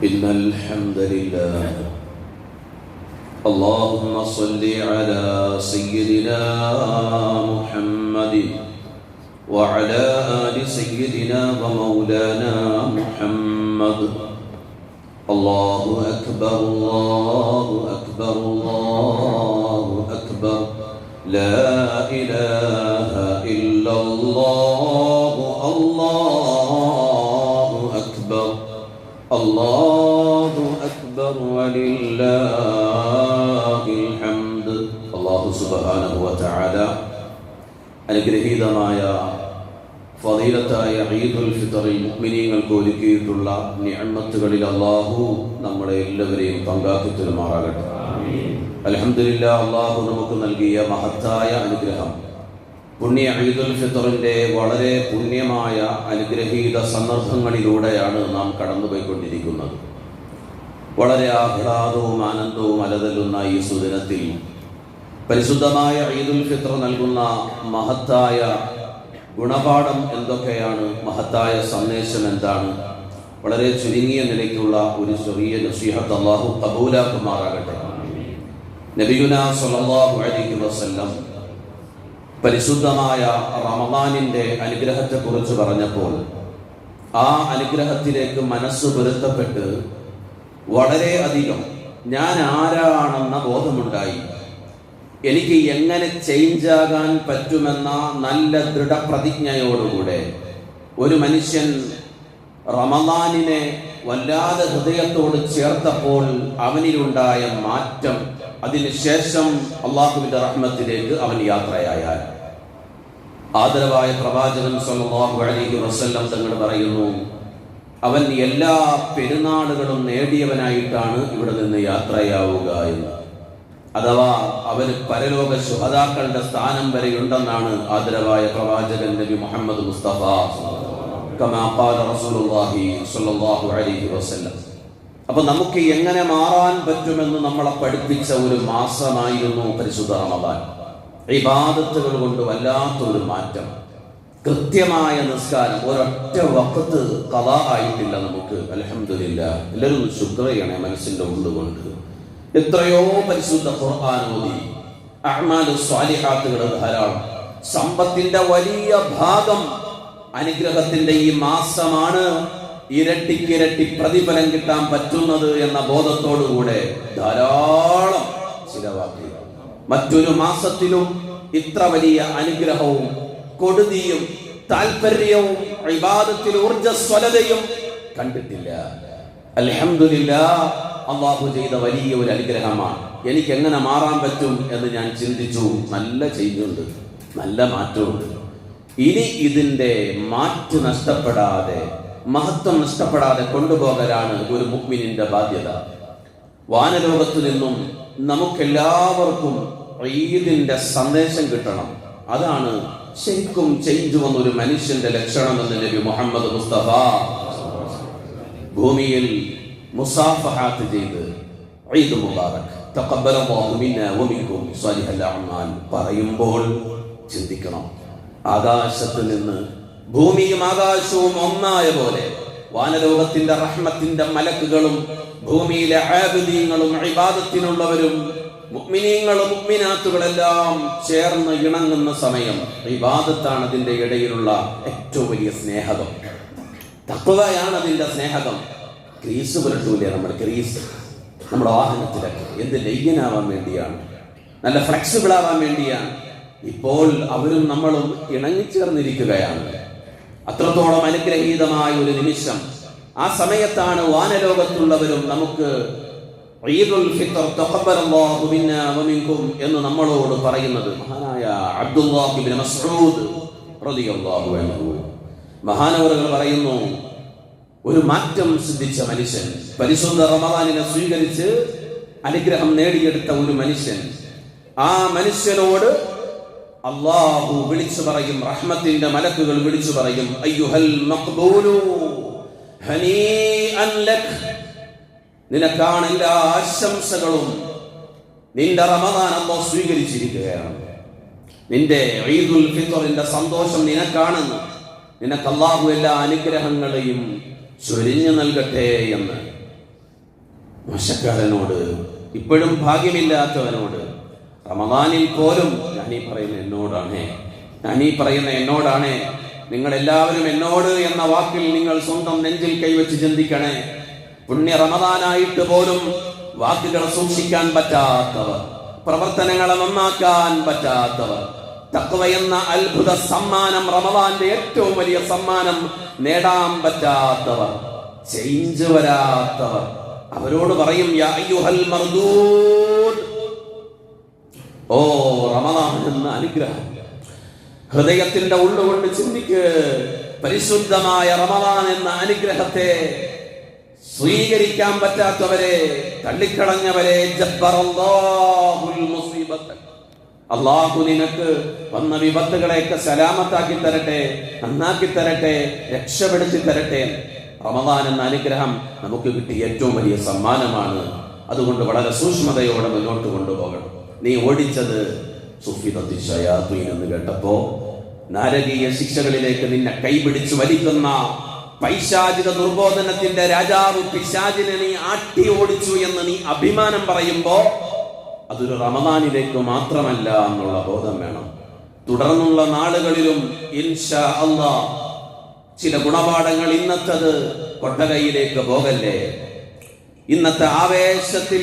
إن الحمد لله. اللهم صل على سيدنا محمد وعلى آل سيدنا ومولانا محمد. الله أكبر الله أكبر الله أكبر. لا إله إلا الله. الله أكبر ولله الحمد الله سبحانه وتعالى അനുഗ്രഹീതമായ ഫതീലത്തായ ഈദുൽ ഫിത്തറിൽ മുഅ്മിനീങ്ങൾക്ക് ഒരുക്കിയിട്ടുള്ള നിഅമത്തുകളിൽ അള്ളാഹു നമ്മളെ എല്ലാവരെയും പങ്കാക്കി തരുമാറാകട്ടെ അലഹമില്ല അള്ളാഹു നമുക്ക് നൽകിയ മഹത്തായ അനുഗ്രഹം പുണ്യ ഈദുൽ ഫിത്തറിന്റെ വളരെ പുണ്യമായ അനുഗ്രഹീത സന്ദർഭങ്ങളിലൂടെയാണ് നാം കടന്നുപോയിക്കൊണ്ടിരിക്കുന്നത്. വളരെ ആഹ്ലാദവും ആനന്ദവും അലതല്ലുന്ന ഈ സുദിനത്തിൽ പരിശുദ്ധമായ ഈദുൽ ഫിത്തർ നൽകുന്ന മഹത്തായ ഗുണപാഠം എന്തൊക്കെയാണ്? മഹത്തായ സന്ദേശം എന്താണ്? വളരെ ചുരുങ്ങിയ നിലയ്ക്കുള്ള ഒരു ചെറിയ നസീഹത്ത് അള്ളാഹു കബൂലാക്കുമാറാകട്ടെ. നബിയുന സല്ലല്ലാഹു അലൈഹി വസല്ലം പരിശുദ്ധമായ റമദാനിന്റെ അനുഗ്രഹത്തെക്കുറിച്ച് പറഞ്ഞപ്പോൾ ആ അനുഗ്രഹത്തിലേക്ക് മനസ്സ് പൊരുത്തപ്പെട്ട് വളരെ അധികം ഞാൻ ആരാണെന്ന ബോധമുണ്ടായി. എനിക്ക് എങ്ങനെ ചേഞ്ച് ആകാൻ പറ്റുമെന്ന നല്ല ദൃഢപ്രതിജ്ഞയോടുകൂടെ ഒരു മനുഷ്യൻ റമദാനിനെ വല്ലാതെ ഹൃദയത്തോട് ചേർത്തപ്പോൾ അവനിലുണ്ടായ മാറ്റം അതിനുശേഷം അള്ളാഹുവിന്റെ റഹ്മത്തിലേക്ക് അവൻ യാത്രയായാൽ. ആദരവായ പ്രവാചകൻ സല്ലല്ലാഹു അലൈഹി വസല്ലം തങ്ങൾ പറയുന്നു അവൻ എല്ലാ പെരുന്നാളുകളും നേടിയവനായിട്ടാണ് ഇവിടെ നിന്ന് യാത്രയാവുക എന്ന്. അഥവാ അവന് പരലോക ശുഹതാക്കളുടെ സ്ഥാനം വരെയുണ്ടെന്നാണ് ആദരവായ പ്രവാചകൻ നബി മുഹമ്മദ് മുസ്തഫ കമാ ഖാല റസൂലുള്ളാഹി സ്വല്ലല്ലാഹു അലൈഹി വസല്ലം. അപ്പൊ നമുക്ക് എങ്ങനെ മാറാൻ പറ്റുമെന്ന് നമ്മളെ പഠിപ്പിച്ച ഒരു മാസമായിരുന്നു പരിശുദ്ധ റമദാൻ. ഇബാദത്തുകൾ കൊണ്ട് വല്ലാത്തൊരു മാറ്റം. കൃത്യമായ നിസ്കാരം. ഒരൊറ്റ വക്കത്ത് കഥ ആയിട്ടില്ല നമുക്ക്. അലഹമില്ല എല്ലാവരും ശുക്ര ചെയ്യണേ മനസ്സിന്റെ ഉള്ളുകൊണ്ട്. എത്രയോ പരിശുദ്ധ ഖുർആാനോദി അഹ്മാലു സ്വാലിഹാത്തുകൾ ധാരാളം സമ്പത്തിന്റെ വലിയ ഭാഗം അനുഗ്രഹത്തിന്റെ ഈ മാസമാണ്. ഇരട്ടിക്കിരട്ടി പ്രതിഫലം കിട്ടാൻ പറ്റുന്നത് എന്ന ബോധത്തോടുകൂടെ ധാരാളം ചിലവാക്കി മറ്റൊരു മാസത്തിലും ഇത്ര വലിയ അനുഗ്രഹവും കൊടുതിയും താല്പര്യവും വിവാദത്തിൽ ഊർജസ്വലതയും കണ്ടിട്ടില്ല. അലഹമില്ല അള്ളാഹു ചെയ്ത വലിയ ഒരു അനുഗ്രഹമാണ്. എനിക്ക് എങ്ങനെ മാറാൻ പറ്റും എന്ന് ഞാൻ ചിന്തിച്ചു. നല്ല ചെയ്യുന്നുണ്ട്. നല്ല മാറ്റമുണ്ട്. ഇനി ഇതിന്റെ മാറ്റ് നഷ്ടപ്പെടാതെ മഹത്വം നഷ്ടപ്പെടാതെ കൊണ്ടുപോകലാണ് ഒരു മുഗ്മിനിന്റെ ബാധ്യത. വാനലോകത്തു നിന്നും നമുക്കെല്ലാവർക്കും ഈദിന്റെ സന്ദേശം കിട്ടണം. അതാണ് ശരിക്കും ചെയ്തു വന്നൊരു മനുഷ്യന്റെ ലക്ഷണം എന്ന് നബി മുഹമ്മദ് മുസ്തഫ ഭൂമിയിൽ മുസാഫഹാത്ത് ചെയ്ത് ഈദ് മുബാറക്. പറയുമ്പോൾ ചിന്തിക്കണം. ആകാശത്ത് നിന്ന് ഭൂമിയും ആകാശവും ഒന്നായ പോലെ വാനലോകത്തിന്റെ റഹ്മത്തിന്റെ മലക്കുകളും ഭൂമിയിലെ ആബിദീങ്ങളും ഇബാദത്തിനുള്ളവരും മുഅ്മിനീങ്ങളും മുഗ്മിനാത്തുകളെല്ലാം ചേർന്ന് ഇണങ്ങുന്ന സമയം ഇബാദത്താണ് അതിന്റെ ഇടയിലുള്ള ഏറ്റവും വലിയ സ്നേഹകം. തത്വതയാണ് അതിന്റെ സ്നേഹകം. ക്രീസ് പുരട്ടൂലേ നമ്മുടെ ക്രീസ്. നമ്മുടെ വാഹനത്തിലൊക്കെ എന്ത് ലയ്യനാവാൻ വേണ്ടിയാണ്? നല്ല ഫ്ലെക്സിബിൾ ആവാൻ വേണ്ടിയാണ്. ഇപ്പോൾ അവരും നമ്മളും ഇണങ്ങിച്ചേർന്നിരിക്കുകയാണ്. അത്രത്തോളം അനുഗ്രഹീതമായ ഒരു നിമിഷം. ആ സമയത്താണ് വാനലോകത്തുള്ളവരും നമുക്ക് തഖബ്ബലല്ലാഹു മിന്നാ എന്ന് നമ്മളോട് പറയുന്നത്. മഹാനായ മസ്ഊദ് റളിയല്ലാഹു അൻഹു. മഹാനവറുകൾ പറയുന്നു ഒരു മാറ്റം സിദ്ധിച്ച മനുഷ്യൻ പരിശുദ്ധ റമദാനിനെ സ്വീകരിച്ച് അനുഗ്രഹം നേടിയെടുത്ത ഒരു മനുഷ്യൻ ആ മനുഷ്യനോട് അള്ളാഹു വിളിച്ചു പറയും റഹ്മത്തിന്റെ മലക്കുകൾ വിളിച്ചു പറയും അയ്യുഹൽ നിനക്കാണ് എല്ലാ ആശംസകളും. നിന്റെ റമദാൻ അമ്മ സ്വീകരിച്ചിരിക്കുകയാണ്. നിന്റെ ഈദുൽ ഫിത്തറിന്റെ സന്തോഷം നിനക്കാണെന്ന് നിനക്ക് അള്ളാഹു എല്ലാ അനുഗ്രഹങ്ങളെയും ചൊരിഞ്ഞു നൽകട്ടെ എന്ന്. മോശക്കാരനോട് ഇപ്പോഴും ഭാഗ്യമില്ലാത്തവനോട് റമദാനിൽ പോലും ഞാൻ ഈ പറയുന്ന എന്നോടാണേ. ഞാൻ ഈ പറയുന്ന എന്നോടാണ്. നിങ്ങൾ എല്ലാവരും എന്നോട് എന്ന വാക്കിൽ നിങ്ങൾ സ്വന്തം നെഞ്ചിൽ കൈവച്ച് ചിന്തിക്കണേ. പുണ്യ റമദാനായിട്ട് പോലും വാക്കുകൾ സൂക്ഷിക്കാൻ പറ്റാത്തവർ പ്രവർത്തനങ്ങളെ നന്നാക്കാൻ പറ്റാത്തവർ തക്വ എന്ന അത്ഭുത സമ്മാനം റമദാന്റെ ഏറ്റവും വലിയ സമ്മാനം നേടാൻ പറ്റാത്തവർ ചേഞ്ച് വരാത്തവർ. അവരോട് പറയും യാ അയ്യുഹൽ മർദൂദ്. ഓ റമദാൻ എന്ന അനുഗ്രഹം. ഹൃദയത്തിന്റെ ഉള്ളുകൊണ്ട് ചിന്തിക്ക്. പരിശുദ്ധമായ റമദാൻ എന്ന അനുഗ്രഹത്തെ സ്വീകരിക്കാൻ പറ്റാത്തവരെ തള്ളിക്കളഞ്ഞവരെ അള്ളാഹു നിനക്ക് വന്ന വിപത്തുകളെയൊക്കെ സലാമത്താക്കി തരട്ടെ നന്നാക്കി തരട്ടെ രക്ഷപ്പെടുത്തി തരട്ടെ. റമദാൻ എന്ന അനുഗ്രഹം നമുക്ക് കിട്ടിയ ഏറ്റവും വലിയ സമ്മാനമാണ്. അതുകൊണ്ട് വളരെ സൂക്ഷ്മതയോടെ മുന്നോട്ട് കൊണ്ടുപോകണം. നീ ഓടിച്ചത് സുഫിദത്തിശയാത്വീൻ എന്ന് കേട്ടപ്പോ നാരകീയ ശിക്ഷകളിലേക്ക് നിന്നെ കൈപിടിച്ച് വലിക്കുന്ന പൈശാചിക ദുർബോധനത്തിന്റെ രാജാവ് പിശാചിനെ നീ ആട്ടി ഓടിച്ചു എന്ന് നീ അഭിമാനം പറയുമ്പോ അതൊരു റമദാനിലേക്ക് മാത്രമല്ല എന്നുള്ള ബോധം വേണം. തുടർന്നുള്ള നാളുകളിലും ഇൻഷാ അള്ളാ ചില ഗുണപാഠങ്ങൾ ഇന്നത്തത് കൊട്ടകയിലേക്ക് പോകല്ലേ? ഇന്നത്തെ ആവേശത്തിൽ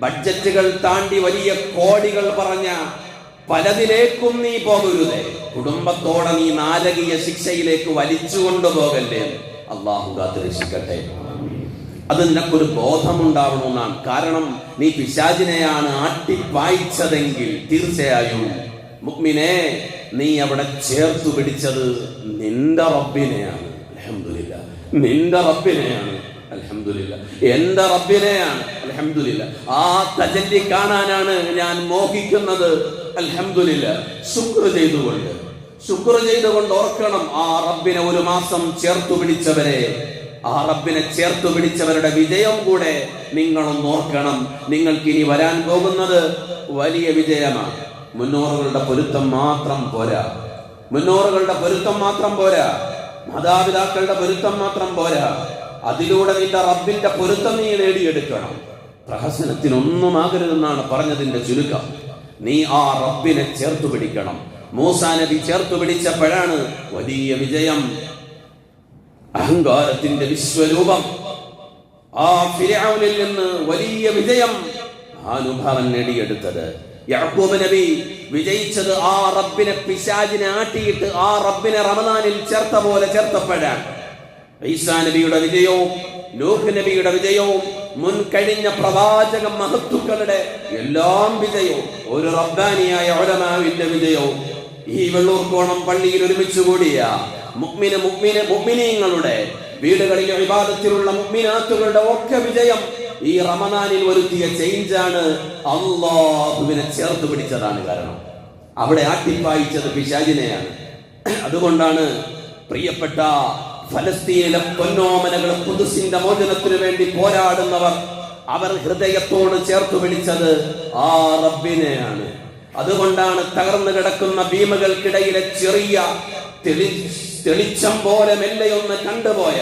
ബഡ്ജറ്റുകൾ താണ്ടി വലിയ കോടികൾ പറഞ്ഞ പലതിലേക്കും നീ പോകരുതേ. കുടുംബത്തോടെ നീ നാരകീയ ശിക്ഷയിലേക്ക് വലിച്ചു പോകല്ലേ. അള്ളാഹു കാത്തിരക്ഷിക്കട്ടെ. അത് നിനക്കൊരു ബോധമുണ്ടാവണമെന്നാണ്. കാരണം നീ പിശാചിനെയാണ് ആട്ടിപ്പായിച്ചതെങ്കിൽ തീർച്ചയായും മുക്മിനെ നീ അവിടെ ചേർത്തു പിടിച്ചത് നിന്റെ റബ്ബിനെയാണ്. നിന്റെ റബ്ബിനെയാണ്. അൽഹംദുലില്ല. എന്റെ റബ്ബിനെയാണ് അലഹമില്ല ആ തജല്ലി കാണാനാണ് ഞാൻ മോഹിക്കുന്നത് അലഹമില്ല ശുക്ർ ചെയ്തുകൊണ്ട് ശുക്ർ ചെയ്തുകൊണ്ട് ഓർക്കണം ആ റബ്ബിനെ ഒരു മാസം ചേർത്തു പിടിച്ചവരെ ആ റബ്ബിനെ ചേർത്തു പിടിച്ചവരുടെ വിജയം കൂടെ നിങ്ങളൊന്ന് ഓർക്കണം. നിങ്ങൾക്ക് ഇനി വരാൻ പോകുന്നത് വലിയ വിജയമാണ്. മുന്നോറുകളുടെ പൊരുത്തം മാത്രം പോരാ. മുന്നോറുകളുടെ പൊരുത്തം മാത്രം പോരാ. മാതാപിതാക്കളുടെ പൊരുത്തം മാത്രം പോരാ. അതിലൂടെ നിന്റെ റബ്ബിന്റെ പൊരുത്തം നീ നേടിയെടുക്കണം. പ്രഹസനത്തിനൊന്നും ആകരുതെന്നാണ് പറഞ്ഞതിന്റെ ചുരുക്കം. നീ ആ റബ്ബിനെ ചേർത്തു പിടിക്കണം. മൂസാ നബി പിടിച്ചപ്പോഴാണ് വലിയ വിജയം. അഹങ്കാരത്തിന്റെ വിശ്വരൂപം. ആ ഫിരാവിനിൽ നിന്ന് വലിയ വിജയം അനുഭവൻ നേടിയെടുത്തത്. യാക്കൂബ് നബി വിജയിച്ചത് ആ റബ്ബിനെ പിശാജിനെ ആട്ടിയിട്ട് ആ റബ്ബിനെ റമദാനിൽ ചേർത്ത പോലെ ചേർത്തപ്പോഴാണ്. ഈസാ നബിയുടെ വിജയവും ലോഹ നബിയുടെ വിജയവും മുൻ കഴിഞ്ഞ പ്രവാചക മഹത്തുക്കളുടെ എല്ലാം വിജയവും ഒരു റബ്ബാനിയായ ഒരമാവിന്റെ വിജയവും ഈ വെള്ളൂർ കോണം പള്ളിയിൽ ഒരുമിച്ച് കൂടിയ മുഗ്മിന് മുഗ്മിന് മുഗ്മിനീങ്ങളുടെ വീടുകളിലെ വിവാദത്തിലുള്ള മുഗ്മിനാത്തുകളുടെ ഒക്കെ വിജയം ഈ റമദാനിൽ വരുത്തിയ ചേഞ്ചാണ്. അള്ളാഹുവിനെ ചേർത്ത് പിടിച്ചതാണ് കാരണം. അവിടെ ആട്ടിപ്പായിച്ചത് പിശാചിനെയാണ്. അതുകൊണ്ടാണ് പ്രിയപ്പെട്ട ഫലസ്തീനിലെ പൊന്നോമനകൾ പുതുസിന്റെ മോചനത്തിനു വേണ്ടി പോരാടുന്നവർ അവർ ഹൃദയത്തോട് ചേർത്ത് വിളിച്ചത് ആ റബ്ബിനെയാണ്. അതുകൊണ്ടാണ് തകർന്നു കിടക്കുന്ന ഭീമകൾക്കിടയിലെ ചെറിയ തെളി തെളിച്ചം പോലെ മെല്ലയൊന്ന് കണ്ടുപോയ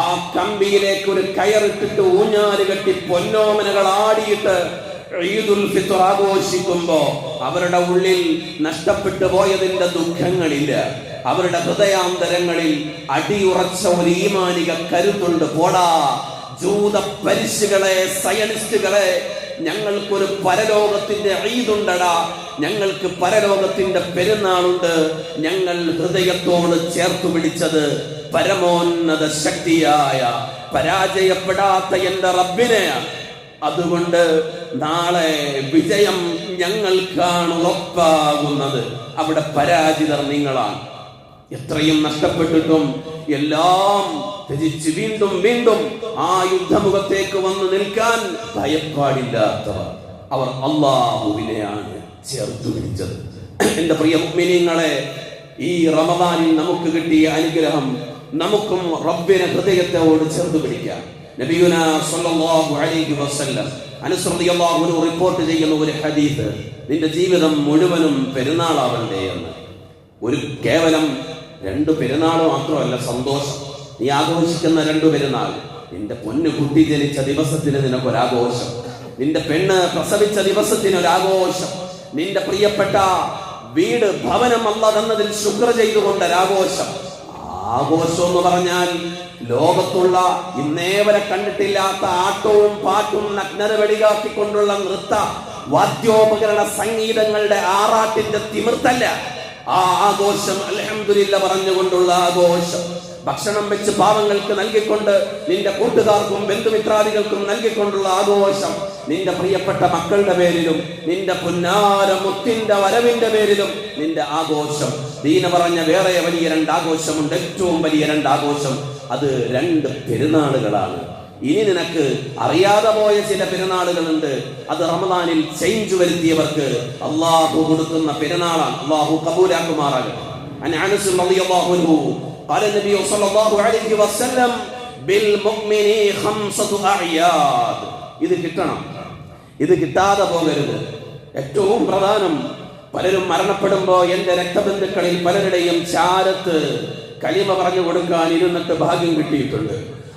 ആ കമ്പിയിലേക്ക് ഒരു കയറിട്ടിട്ട് ഊഞ്ഞാൽ കെട്ടി പൊന്നോമനകൾ ആടിയിട്ട് ഈദുൽ ആഘോഷിക്കുമ്പോ അവരുടെ ഉള്ളിൽ നഷ്ടപ്പെട്ടു പോയതിന്റെ ദുഃഖങ്ങളില്ല. അവരുടെ ഹൃദയാന്തരങ്ങളിൽ അടിയുറച്ച ഒരു ഈമാനിക കരുത്തുണ്ട്. പോടാ ജൂത പരിശുകളെ സയനിസ്റ്റുകളെ ഞങ്ങൾക്കൊരു പരലോകത്തിന്റെ ഐതുണ്ടടാ ഞങ്ങൾക്ക് പരലോകത്തിന്റെ പെരുന്നാളുണ്ട്. ഞങ്ങൾ ഹൃദയത്തോട് ചേർത്തു പിടിച്ചത് പരമോന്നത ശക്തിയായ പരാജയപ്പെടാത്ത എന്റെ റബ്ബിനെ. അതുകൊണ്ട് നാളെ വിജയം ഞങ്ങൾക്കാണ് ഉറപ്പാകുന്നത്. അവിടെ പരാജിതർ നിങ്ങളാണ്. എത്രയും നഷ്ടപ്പെട്ടിട്ടും എല്ലാം ത്യജിച്ച് വീണ്ടും വീണ്ടും ആ യുദ്ധമുഖത്തേക്ക് വന്ന് നിൽക്കാൻ ഭയപ്പാടില്ലാത്തവർ അവർ അള്ളാഹുവിനെയാണ് ചേർത്തു പിടിച്ചത്. എന്റെ പ്രിയ മുഗ്മിനീങ്ങളെ ഈ റമദാനിൽ നമുക്ക് കിട്ടിയ അനുഗ്രഹം നമുക്കും റബ്ബിനെ ഹൃദയത്തോട് ചേർത്ത് പിടിക്കാം. നബിയുന സല്ലല്ലാഹു അലൈഹി വസല്ലം റിപ്പോർട്ട് ചെയ്യുന്ന ഒരു ഹദീസ് നിന്റെ ജീവിതം മുഴുവനും പെരുന്നാളാവണ്ടേ എന്ന്. ഒരു കേവലം രണ്ട് പെരുന്നാൾ മാത്രമല്ല സന്തോഷം. നീ ആഘോഷിക്കുന്ന രണ്ടു പെരുന്നാൾ നിന്റെ പൊന്നു കുട്ടി ജനിച്ച ദിവസത്തിന് നിനക്കൊരാഘോഷം. നിന്റെ പെണ്ണ് പ്രസവിച്ച ദിവസത്തിന് ഒരാഘോഷം നിന്റെ പ്രിയപ്പെട്ട വീട് ഭവനം അല്ല തന്നതിൽ ശുക്ര ചെയ്തുകൊണ്ട് ഒരാഘോഷം ആഘോഷം എന്ന് പറഞ്ഞാൽ ലോകത്തുള്ള ഇന്നേ വരെ കണ്ടിട്ടില്ലാത്ത ആട്ടവും പാട്ടും നഗ്നത വെടികാക്കിക്കൊണ്ടുള്ള നൃത്ത വാദ്യോപകരണ സംഗീതങ്ങളുടെ ആറാട്ടിന്റെ തിമിർത്തല്ല. ആ ആഘോഷം അലഹമില്ല പറഞ്ഞുകൊണ്ടുള്ള ആഘോഷം. ഭക്ഷണം വെച്ച് പാവങ്ങൾക്ക് നൽകിക്കൊണ്ട് നിന്റെ കൂട്ടുകാർക്കും ബന്ധുമിത്രാദികൾക്കും നൽകിക്കൊണ്ടുള്ള ആഘോഷം. നിന്റെ പ്രിയപ്പെട്ട മക്കളുടെ പേരിലും നിന്റെ പുന്നാര മുത്തിന്റെ വരവിന്റെ പേരിലും നിന്റെ ആഘോഷം. ദീന പറഞ്ഞ വേറെ വലിയ രണ്ട് ആഘോഷമുണ്ട്. ഏറ്റവും വലിയ രണ്ട് ആഘോഷം അത് രണ്ട് പെരുന്നാളുകളാണ്. ഇനി നിനക്ക് അറിയാതെ പോയ ചില പെരുന്നാളുകളുണ്ട് അത് റമദാനിൽ ചേഞ്ച് വരുത്തിയവർക്ക് അള്ളാഹു കൊടുക്കുന്ന പെരുന്നാളാണ് അള്ളാഹു കബൂലാക്കുമാറാകട്ടെ عن انس رضي الله عنه قال النبي صلى الله عليه وسلم بالمؤمن خمسة أعياد ഇത് കിട്ടണം ഇത് കിട്ടാതെ പോകരുത് ഏറ്റവും പ്രധാനം പലരും മരണപ്പെടുമ്പോ എന്റെ രക്തബന്ധുക്കളിൽ പലരുടെയും ചാരത്ത് കലിമ പറഞ്ഞു കൊടുക്കാൻ ഇരുന്നിട്ട് ഭാഗ്യം കിട്ടിയിട്ടുണ്ട്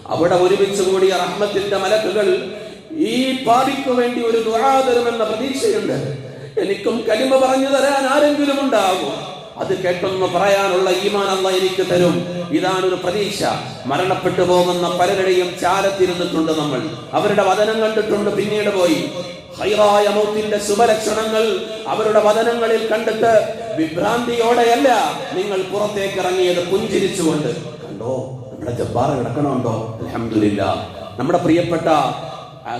അവിടെ ഒരുമിച്ച് കൂടിയ റഹ്മത്തിന്റെ മലക്കുകൾ ഈ പാപിക്കു വേണ്ടി ഒരു ദുആ പ്രതീക്ഷയുണ്ട്. എനിക്കും കലിമ പറഞ്ഞു തരാൻ ആരെങ്കിലും ഉണ്ടാകും. അത് കേട്ടെന്ന് പറയാനുള്ള ഈമാൻ അല്ല എനിക്ക് തരും. ഇതാണ് ഒരു പ്രതീക്ഷ. മരണപ്പെട്ടു പോകുന്ന പലരുടെയും ചാരത്തിരുന്നിട്ടുണ്ട് നമ്മൾ. അവരുടെ വചനം കണ്ടിട്ടുണ്ട് പിന്നീട് പോയി. ഹൈറായ മൗത്തിന്റെ ശുഭലക്ഷണങ്ങൾ അവരുടെ വചനങ്ങളിൽ കണ്ടിട്ട് വിഭ്രാന്തിയോടെയല്ല നിങ്ങൾ പുറത്തേക്ക് ഇറങ്ങിയത് പുഞ്ചിരിച്ചുകൊണ്ട്. കണ്ടോ? നമ്മുടെ ജബ്ബാർ കിടക്കണമുണ്ടോ? അലഹമില്ല നമ്മുടെ പ്രിയപ്പെട്ട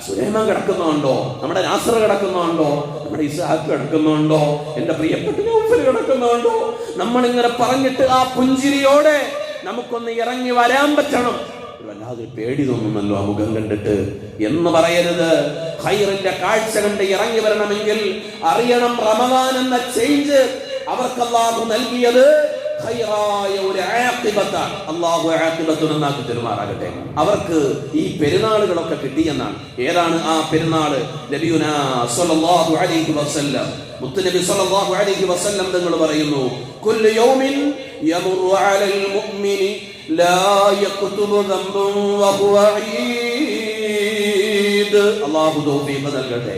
സുലൈമാൻ കിടക്കുന്നുണ്ടോ? നമ്മുടെ നാസർ കിടക്കുന്നുണ്ടോ? നമ്മുടെ ഇസാഖ് കിടക്കുന്നുണ്ടോ? എന്റെ പ്രിയപ്പെട്ട കിടക്കുന്നുണ്ടോ? നമ്മൾ ഇങ്ങനെ പറഞ്ഞിട്ട് ആ പുഞ്ചിരിയോടെ നമുക്കൊന്ന് ഇറങ്ങി വരാൻ പറ്റണം. വല്ലാതെ പേടി തോന്നുന്നല്ലോ ആ മുഖം കണ്ടിട്ട്. എന്ന് പറയരുത്. ഹൈറിന്റെ കാഴ്ച കണ്ട് ഇറങ്ങി വരണമെങ്കിൽ അറിയണം റമദാൻ എന്ന ചേഞ്ച് അവർക്ക് നൽകിയത്. ഖൈറായ ഒരു ആഖിബത്താണ് അള്ളാഹു ആഖിബത്ത് നന്നാക്കി തരുമാറാകട്ടെ അവർക്ക് ഈ പെരുന്നാളുകളൊക്കെ കിട്ടിയെന്നാണ്. ഏതാണ് ആ പെരുന്നാൾ? നബിയുനാ സല്ലല്ലാഹു അലൈഹി വസല്ലം. മുത്തുനബി സല്ലല്ലാഹു അലൈഹി വസല്ലം തങ്ങൾ പറയുന്നു കുല്ലു യൗമിൻ യമറു അലൽ മുഅ്മിനി ലാ യക്തുബു ദംബൻ വഹുവ അല്ലാഹു തൗഫീഖ് നൽകട്ടെ.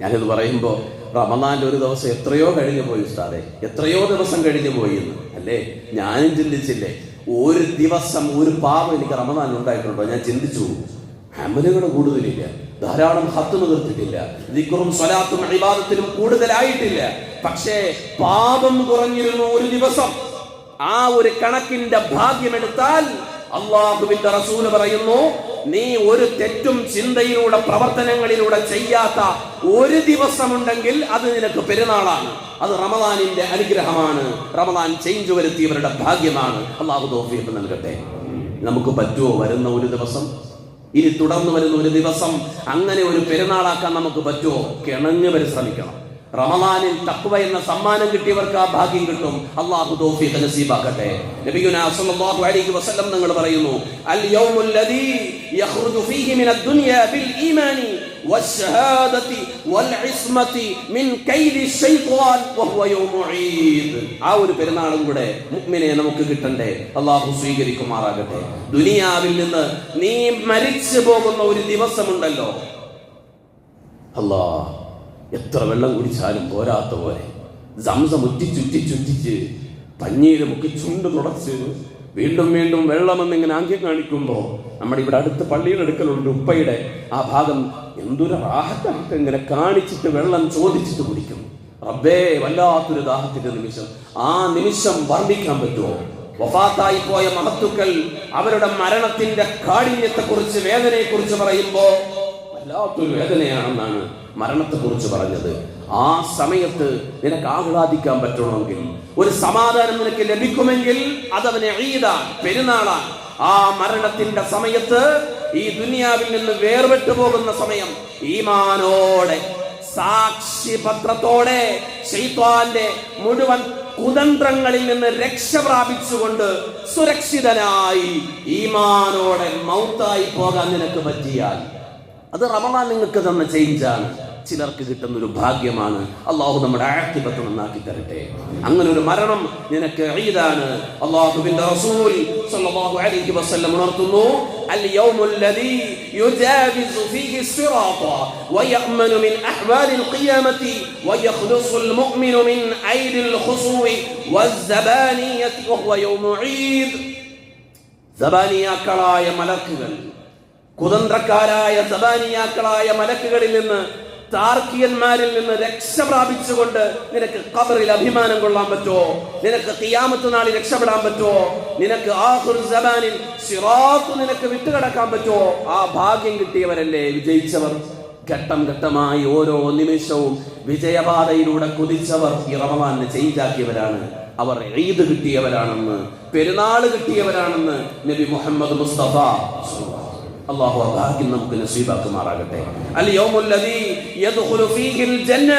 ഞാനിത് പറയുമ്പോൾ റമദാന്റെ ഒരു ദിവസം എത്രയോ കഴിഞ്ഞു പോയി ഉസ്താദെ. എത്രയോ ദിവസം കഴിഞ്ഞു പോയി എന്ന് അല്ലേ? ഞാനും ചിന്തിച്ചില്ലേ? ഒരു ദിവസം ഒരു പാപം എനിക്ക് റമദാൻ ഉണ്ടായിട്ടുണ്ടോ? ഞാൻ ചിന്തിച്ചു. അമലുകൾ കൂടുതലില്ല. ധാരാളം ഹത്ത് നിർത്തിട്ടില്ല ദിക്റും സ്വലാത്തും ഇബാദത്തിലും കൂടുതലായിട്ടില്ല. പക്ഷേ പാപം കുറഞ്ഞിരുന്നു ഒരു ദിവസം. ആ ഒരു കണക്കിന്റെ ഭാഗ്യമെടുത്താൽ അള്ളാഹുവിന്റെ റസൂൽ പറയുന്നു നീ ഒരു തെറ്റും ചിന്തയിലൂടെ പ്രവർത്തനങ്ങളിലൂടെ ചെയ്യാത്ത ഒരു ദിവസമുണ്ടെങ്കിൽ അത് നിനക്ക് പെരുന്നാളാണ്. അത് റമദാനിന്റെ അനുഗ്രഹമാണ്. റമദാൻ ചേഞ്ച് വരുത്തിയവരുടെ ഭാഗ്യമാണ്. അള്ളാഹു തോഫിയൊക്കെ നൽകട്ടെ. നമുക്ക് പറ്റുമോ വരുന്ന ഒരു ദിവസം? ഇനി തുടർന്ന് വരുന്ന ഒരു ദിവസം അങ്ങനെ ഒരു പെരുന്നാളാക്കാൻ നമുക്ക് പറ്റുമോ? കിണഞ്ഞ് പരിശ്രമിക്കണം. റമദാനിൽ തക്വ എന്ന സമ്മാനം കിട്ടിയവർക്ക് ആ ഭാഗ്യം കിട്ടും. അള്ളാഹു തൗഫീഖ് നസീബാക്കട്ടെ. നബിയുനാ സല്ലല്ലാഹു അലൈഹി വസല്ലം നിങ്ങൾ പറയുന്നു അൽ യൗമുൽ ലദീ യഖ്റുജു ഫീഹി മിനദ് ദുനിയ ബിൽ ഈമാനി വശഹാദതി വൽ ഇസ്മതി മിൻ കൈദി ശൈത്വാൻ വഹുവ യൗമു ഈദ്. ആ ഒരു പെരുന്നാളും കൂടെ മുഅ്മിനെ നമുക്ക് കിട്ടണ്ടേ? അള്ളാഹു സ്വീകരിക്കുമാറാകട്ടെ. ദുനിയാവിൽ നിന്ന് നീ മരിച്ചു പോകുന്ന ഒരു ദിവസമുണ്ടല്ലോ. അല്ലാഹ്. എത്ര വെള്ളം കുടിച്ചാലും പോരാത്ത പോലെ. സംസം ഉറ്റി ചുറ്റി ചുറ്റിച്ച് പഞ്ഞീര് മുക്കി ചുണ്ട് തുടച്ച് വീണ്ടും വീണ്ടും വെള്ളമെന്നിങ്ങനെ ആംഗ്യം കാണിക്കുമ്പോൾ നമ്മുടെ ഇവിടെ അടുത്ത് പള്ളിയുടെ അടുക്കലുണ്ട് ഉപ്പയുടെ. ആ ഭാഗം എന്തൊരു റാഹത്തായിട്ട് ഇങ്ങനെ കാണിച്ചിട്ട് വെള്ളം ചോദിച്ചിട്ട് കുടിക്കും. റബ്ബേ വല്ലാത്തൊരു ദാഹത്തിന്റെ നിമിഷം. ആ നിമിഷം വർണിക്കാൻ പറ്റുമോ? വഫാത്തായി പോയ മഹത്തുക്കൾ അവരുടെ മരണത്തിന്റെ കാഠിന്യത്തെ കുറിച്ച് വേദനയെ കുറിച്ച് പറയുമ്പോ വല്ലാത്തൊരു വേദനയാണെന്നാണ് മരണത്തെക്കുറിച്ച് പറഞ്ഞത്. ആ സമയത്ത് നിനക്ക് ആഹ്ലാദിക്കാൻ പറ്റണമെങ്കിൽ ഒരു സമാധാനം നിനക്ക് ലഭിക്കുമെങ്കിൽ അതവനെ ഈദാൻ പെരുന്നാളാ ആ മരണത്തിന്റെ സമയത്ത് ഈ ദുനിയാവിൽ നിന്ന് വേർപെട്ടു പോകുന്ന സമയം ഈമാനോടെ സാക്ഷിപത്രത്തോടെ ശൈത്വാന്റെ മുഴുവൻ കുതന്ത്രങ്ങളിൽ നിന്ന് രക്ഷ പ്രാപിച്ചുകൊണ്ട് സുരക്ഷിതനായി ഈമാനോടെ മൗത്തായി പോകാൻ നിനക്ക് പറ്റിയാൽ അത് റമദാൻ നിങ്ങൾക്ക് തന്ന ചേഞ്ചാണ് ചിലർക്ക് കിട്ടുന്ന ഒരു ഭാഗ്യമാണ് അള്ളാഹു നമ്മുടെ ആക്തിപത്ത് നന്നാക്കി തരട്ടെ അങ്ങനെ ഒരു മരണം നിനക്ക് ഈദാണ് അള്ളാഹുവിന്റെ റസൂൽ സല്ലല്ലാഹു അലൈഹി വസല്ലം ഉണർത്തുന്നു اليوم الذي يجاوز فيه الصراط ويأمن من أحوال القيامة ويخلص المؤمن من أيدي الخصوم والزبانية وهو يوم عيد സബാനിയാക്കളായ മലക്കുകൾ കുതന്ത്രക്കാരായ സബാനിയാക്കളായ മലക്കുകളിൽ നിന്ന് താർക്കിയന്മാരിൽ നിന്ന് രക്ഷ പ്രാപിച്ചുകൊണ്ട് നിനക്ക് ഖബറിൽ അഭിമാനം കൊള്ളാൻ പറ്റുമോ? നിനക്ക് തിയാമത്ത് നാളിൽ രക്ഷപ്പെടാൻ പറ്റുമോ? നിനക്ക് സിറാത്ത് നിനക്ക് വിട്ടുകിടക്കാൻ പറ്റുമോ? ആ ഭാഗ്യം കിട്ടിയവരല്ലേ വിജയിച്ചവർ? ഘട്ടം ഘട്ടമായി ഓരോ നിമിഷവും വിജയപാതയിലൂടെ കുതിച്ചവർ ഈ റമവാനെ ചേഞ്ചാക്കിയവരാണ് അവർ ഈദ് കിട്ടിയവരാണെന്ന് പെരുന്നാൾ കിട്ടിയവരാണെന്ന് നബി മുഹമ്മദ് മുസ്തഫ അള്ളാഹു ആ ഭാഗ്യം നമുക്ക് നസീബാക്കുമാറാകട്ടെ അൽ യൗമുല്ലദീ യദ്ഖുലു ഫീഹിൽ ജന്ന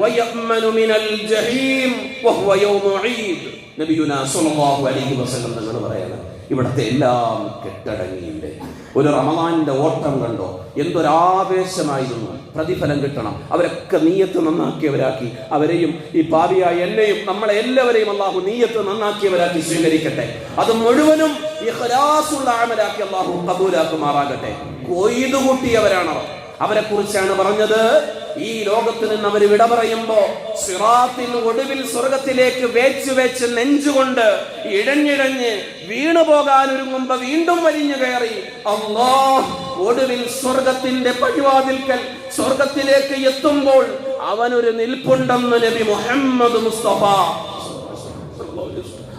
വയഅ്മനു മിനൽ ജഹീം വഹുവ യൗമു ഈദ് നബിയുനാ സ്വല്ലല്ലാഹു അലൈഹി വസല്ലം തങ്ങൾ പറയാണ് ഇവിടത്തെ എല്ലാം കെട്ടടങ്ങിയില്ലേ ഒരു റമദാനിന്റെ ഓട്ടം കണ്ടോ? എന്തൊരാവേശമായിരുന്നു. പ്രതിഫലം കിട്ടണം. അവരൊക്കെ നീയത്ത് നന്നാക്കിയവരാക്കി. അവരെയും ഈ പാപിയായ എന്നെയും നമ്മളെ എല്ലാവരെയും അള്ളാഹു നീയത്ത് നന്നാക്കിയവരാക്കി സ്വീകരിക്കട്ടെ. അത് മുഴുവനും ഇഖ്ലാസുള്ള അമലാക്കി അള്ളാഹു കബൂലാക്കുമാറാകട്ടെ. കൊയ്തുകൂട്ടിയവരാണോ അവരെ കുറിച്ചാണ് പറഞ്ഞത്? ഈ ലോകത്ത് നിന്ന് അവർ വിട പറയുമ്പോ സിറാത്തിൽ ഒടുവിൽ സ്വർഗത്തിലേക്ക് വേച്ച് വേച്ച് നെഞ്ചുകൊണ്ട് ഇഴഞ്ഞിഴഞ്ഞ് വീണു പോകാൻ ഒരുങ്ങുമ്പോ വീണ്ടും വലിഞ്ഞു കയറി. അള്ളാ ഒടുവിൽ സ്വർഗത്തിന്റെ പഴിവാതിൽക്കൽ സ്വർഗത്തിലേക്ക് എത്തുമ്പോൾ അവനൊരു നിൽപ്പുണ്ടെന്ന് നബി മുഹമ്മദ് മുസ്തഫ.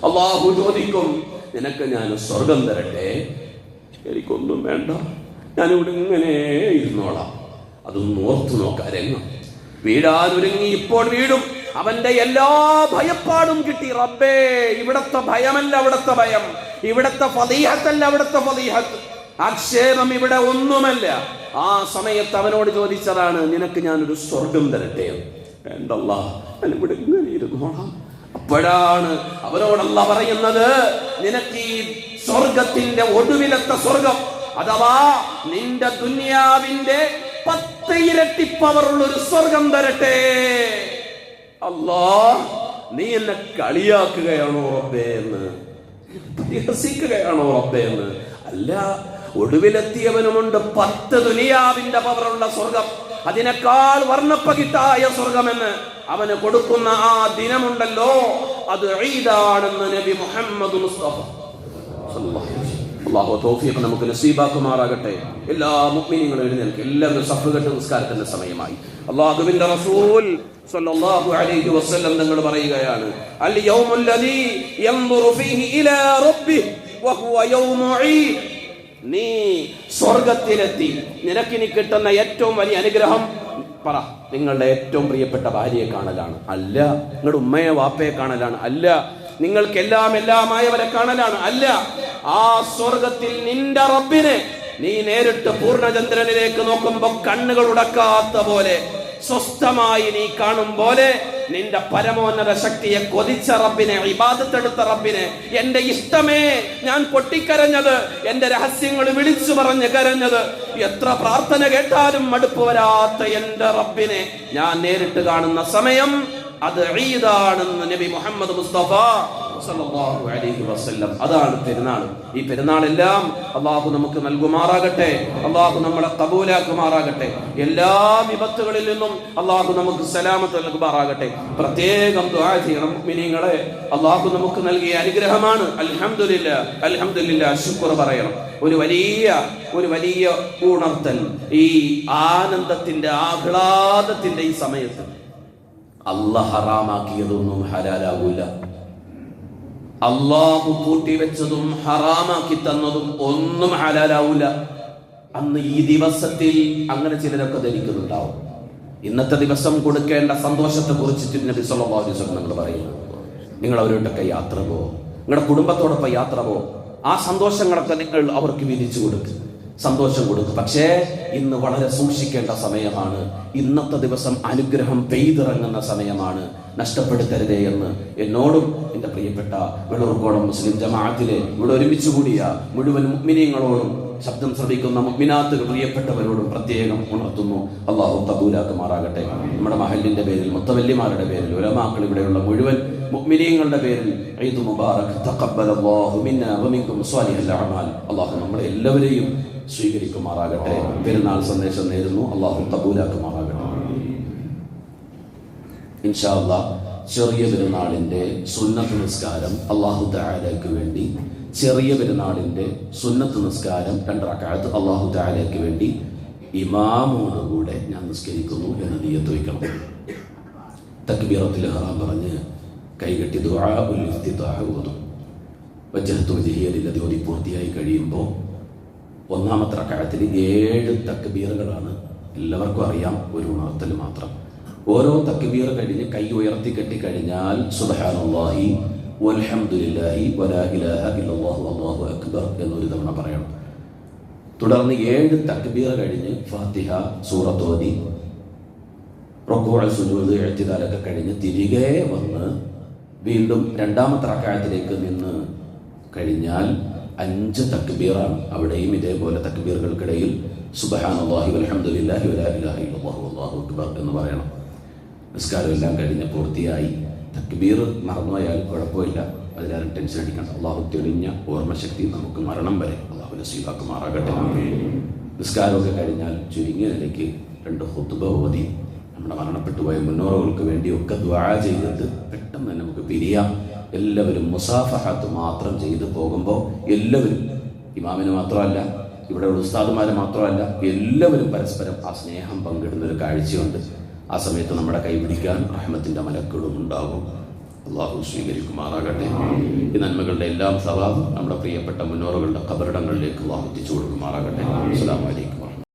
അള്ളാഹു ചോദിക്കും നിനക്ക് ഞാൻ സ്വർഗം തരട്ടെ? എനിക്കൊന്നും വേണ്ട. ഞാനിവിടെ ഇങ്ങനെ ഇരുന്നോളാം. അതൊന്നും ഓർത്തു നോക്കാരെങ്ങും വീടാനൊരുങ്ങി ഇപ്പോൾ വീടും അവന്റെ എല്ലാ ഭയപ്പാടും കിട്ടി. റബ്ബേ ഇവിടത്തെ ഭയമല്ല അവിടത്തെ ഭയം. ഇവിടത്തെ ഫതീഹത്തല്ല അവിടത്തെ ഫതീഹത്ത്. ആക്ഷേപം ഇവിടെ ഒന്നുമല്ല. ആ സമയത്ത് അവനോട് ചോദിച്ചതാണ് നിനക്ക് ഞാനൊരു സ്വർഗം തരട്ടെ? വേണ്ടല്ല ഇരുന്നോളാം. അപ്പോഴാണ് അവനോടല്ല പറയുന്നത് നിനക്ക് ഈ സ്വർഗത്തിന്റെ ഒടുവിലത്തെ സ്വർഗം അഥവാ നിന്റെ ദുനിയാവിന്റെ പത്ത് ഇരട്ടി പവറുള്ള ഒരു സ്വർഗം തരട്ടെ. അല്ലാ നീ എന്നെ കളിയാക്കുകയാണോ റബ്ബേ എന്ന്? പരിഹസിക്കുകയാണോ റബ്ബേ എന്ന്? അല്ല ഒടുവിലെത്തിയവനുമുണ്ട് പത്ത് ദുനിയാവിന്റെ പവറുള്ള സ്വർഗം. അതിനേക്കാൾ വർണപ്പകിട്ടായ സ്വർഗമെന്ന് അവന് കൊടുക്കുന്ന ആ ദിനമുണ്ടല്ലോ. അത് ഈദാണെന്ന് നബി മുഹമ്മദ് മുസ്തഫ. അള്ളാഹു തോഫിയൊക്കെ നമുക്ക് നസീബാക്കുമാറാകട്ടെ. എല്ലാ മുക്മിനിങ്ങളും എഴുന്നേൽക്കും. എല്ലാവരും സഫുകട്ട് നിസ്കാരത്തിന്റെ സമയമായി. അള്ളാഹുവിന്റെ റസൂൽ സല്ലല്ലാഹു അലൈഹി വസല്ലം നിങ്ങൾ പറയുകയാണ് അൽ യൗമുല്ലദീ യൻദുറു ഫീഹി ഇലാ റബ്ബിഹി വഹുവ യൗമു ഈദ്. നീ സ്വർഗത്തിലെത്തി നിനക്കിനി കിട്ടുന്ന ഏറ്റവും വലിയ അനുഗ്രഹം പറ. നിങ്ങളുടെ ഏറ്റവും പ്രിയപ്പെട്ട ഭാര്യയെ കാണലാണ്. അല്ല നിങ്ങളുടെ ഉമ്മയെ വാപ്പയെ കാണലാണ്. അല്ല നിങ്ങൾക്കെല്ലാം എല്ലാമായവരെ കാണലാണ്. അല്ല ആ സ്വർഗത്തിൽ നിന്റെ റബ്ബിനെ നീ നേരിട്ട് പൂർണചന്ദ്രനിലേക്ക് നോക്കുമ്പോ കണ്ണുകൾ ഉടക്കാത്ത പോലെ സ്വസ്ഥമായി നീ കാണും പോലെ നിന്റെ പരമോന്നത ശക്തിയെ കൊതിച്ച റബ്ബിനെ ഇബാദത്തെടുത്ത റബ്ബിനെ എന്റെ ഇഷ്ടമേ ഞാൻ പൊട്ടിക്കരഞ്ഞത് എന്റെ രഹസ്യങ്ങൾ വിളിച്ചു പറഞ്ഞ് കരഞ്ഞത് എത്ര പ്രാർത്ഥന കേട്ടാലും മടുപ്പ് വരാത്ത എന്റെ റബ്ബിനെ ഞാൻ നേരിട്ട് കാണുന്ന സമയം അത് ഈദാണെന്ന് നബി മുഹമ്മദ് മുസ്തഫ അലൈഹി വസല്ലം. അതാണ് പെരുന്നാൾ. ഈ പെരുന്നാളെല്ലാം അള്ളാഹു നമുക്ക് നൽകുമാറാകട്ടെ. അള്ളാഹു നമ്മളെ കബൂലാക്കുമാറാകട്ടെ. എല്ലാ വിപത്തുകളിൽ നിന്നും അള്ളാഹു നമുക്ക് സലാമത്ത് നൽകുമാറാകട്ടെ. പ്രത്യേകം ദുആ ചെയ്യണം അള്ളാഹു നമുക്ക് നൽകിയ അനുഗ്രഹമാണ്. അൽഹംദുലില്ല. അൽഹംദുലില്ല ശുക്ർ പറയണം. ഒരു വലിയ ഒരു വലിയ ഉണർത്തൽ ഈ ആനന്ദത്തിന്റെ ആഹ്ലാദത്തിന്റെ ഈ സമയത്ത്. അല്ല ഹറാമാക്കിയതൊന്നും ഹലാലാകൂല. അള്ളാഹു കൂട്ടിവെച്ചതും ഹറാമാക്കി തന്നതും ഒന്നും ഹലാലാവൂല. അന്ന് ഈ ദിവസത്തിൽ അങ്ങനെ ചിലരൊക്കെ ധരിക്കുന്നുണ്ടാവും. ഇന്നത്തെ ദിവസം കൊടുക്കേണ്ട സന്തോഷത്തെ കുറിച്ച് നബി സല്ലല്ലാഹു അലൈഹി വസല്ലം നിങ്ങൾ പറയുന്നു നിങ്ങൾ അവരോട്ടൊക്കെ യാത്ര പോ നിങ്ങളുടെ കുടുംബത്തോടൊപ്പം യാത്ര പോ ആ സന്തോഷങ്ങളൊക്കെ നിങ്ങൾ അവർക്ക് വിധിച്ചു കൊടുക്കുക സന്തോഷം കൊടുക്കും. പക്ഷേ ഇന്ന് വളരെ സൂക്ഷിക്കേണ്ട സമയമാണ്. ഇന്നത്തെ ദിവസം അനുഗ്രഹം പെയ്തിറങ്ങുന്ന സമയമാണ്. നഷ്ടപ്പെടുത്തരുതേ എന്ന് എന്നോടും എന്റെ പ്രിയപ്പെട്ട വെള്ളൂർക്കോടം മുസ്ലിം ജമാഅത്തിലെ ഇവിടെ ഒരുമിച്ച് കൂടിയ മുഴുവൻ മുഗ്മിനിയങ്ങളോടും ശബ്ദം ശ്രമിക്കുന്ന മുഗ്മിനാത്തുകൾ പ്രിയപ്പെട്ടവരോടും പ്രത്യേകം ഉണർത്തുന്നു. അള്ളാഹു കബൂലാക്കുമാറാകട്ടെ നമ്മുടെ മഹലിന്റെ പേരിൽ മുത്തവല്യമാരുടെ പേരിൽ ഉലമാക്കൾ ഇവിടെയുള്ള മുഴുവൻ മുഗ്മിനിയങ്ങളുടെ പേരിൽ ഈദ് മുബാറക് തഖബ്ബലല്ലാഹു മിന്നാ വമിൻകും സ്വാലിഹൽ അഅമാൽ. അള്ളാഹു നമ്മളെ എല്ലാവരെയും സ്വീകരിക്കുമാറാകട്ടെ. പെരുന്നാൾ സന്ദേശം നേരുന്നു. അള്ളാഹു കബൂലാക്കുമാറാകട്ടെ. ഇൻഷാല്ല ചെറിയ പെരുന്നാളിന്റെ സുന്നത്ത് നിസ്കാരം അള്ളാഹു താലയ്ക്ക് വേണ്ടി ചെറിയ പെരുന്നാളിന്റെ സുന്നത്ത് നിസ്കാരം രണ്ടറക്കാലത്ത് അള്ളാഹു താലയ്ക്ക് വേണ്ടി ഇമാമോടുകൂടെ ഞാൻ നിസ്കരിക്കുന്നു എന്ന് നീയത്ത് വയ്ക്കണം. തക്ബീറത്തിൽ ഹറാം പറഞ്ഞ് കൈകെട്ടി ദുആ ഉൽ ഇഫ്തിതാഹ് ഓതും വജ്ജഹത്തു വജ്ഹിയലില്ലതി ഓതി പൂർത്തിയായി കഴിയുമ്പോൾ ഒന്നാമത്തെ റക്കായത്തിൽ ഏഴ് തക്ബീറുകളാണ് എല്ലാവർക്കും അറിയാം ഒരു ഉണർത്തൽ മാത്രം. ഓരോ തക്ബീർ കഴിഞ്ഞ് കൈ ഉയർത്തി കെട്ടി കഴിഞ്ഞാൽ വൽഹംദുലില്ലാഹി വലാ ഇലാഹ ഇല്ലല്ലാഹു അല്ലാഹു അക്ബർ എന്നൊരു തവണ പറയണം. തുടർന്ന് ഏഴ് തക്ബീർ കഴിഞ്ഞ് ഫാത്തിഹ സൂറത്ത് ഓതി സുജൂത് എഴുത്തിതാലൊക്കെ കഴിഞ്ഞ് തിരികെ വന്ന് വീണ്ടും രണ്ടാമത്തെ റക്കായത്തിലേക്ക് നിന്ന് കഴിഞ്ഞാൽ അഞ്ച് തക്ബീറാണ് അവിടെയും ഇതേപോലെ തക്ബീറുകൾക്കിടയിൽ അക്ബർ എന്ന് പറയണം. നിസ്കാരം എല്ലാം കഴിഞ്ഞ് പൂർത്തിയായി. തക്ബീർ മറന്നുപോയാൽ കുഴപ്പമില്ല. അതിലാരും ടെൻഷൻ അടിക്കണം അള്ളാഹു തെളിഞ്ഞ ഓർമ്മശക്തി നമുക്ക് മരണം വരെ അള്ളാഹു നസീബാക്കുമാറാകട്ടെ. നിസ്കാരമൊക്കെ കഴിഞ്ഞാൽ ചുരുങ്ങിയ നിലയ്ക്ക് രണ്ട് ഹുത്തുബ നമ്മുടെ മരണപ്പെട്ടു പോയ മുന്നോറുകൾക്ക് വേണ്ടിയൊക്കെ ദ്വാ ചെയ്തിട്ട് പെട്ടെന്ന് തന്നെ നമുക്ക് പിരിയാം. എല്ലാവരും മുസാഫഹത്ത് മാത്രം ചെയ്തു പോകുമ്പോൾ എല്ലാവരും ഇമാമിന് മാത്രമല്ല ഇവിടെ ഉസ്താദുമാരെ മാത്രമല്ല എല്ലാവരും പരസ്പരം ആ സ്നേഹം പങ്കിടുന്ന ഒരു കാഴ്ചയുണ്ട്. ആ സമയത്ത് നമ്മുടെ കൈപിടിക്കാൻ അഹമ്മത്തിന്റെ മലക്കളും ഉണ്ടാകും അള്ളാഹു സ്വീകരിക്കുമാറാകട്ടെ. ഈ നന്മകളുടെ എല്ലാം സ്വഭാവം നമ്മുടെ പ്രിയപ്പെട്ട മുന്നോറുകളുടെ കബറിടങ്ങളിലേക്ക് അള്ളാഹു എത്തിച്ചു കൊടുക്കുമാറാകട്ടെ. അസ്സാം വലൈക്കും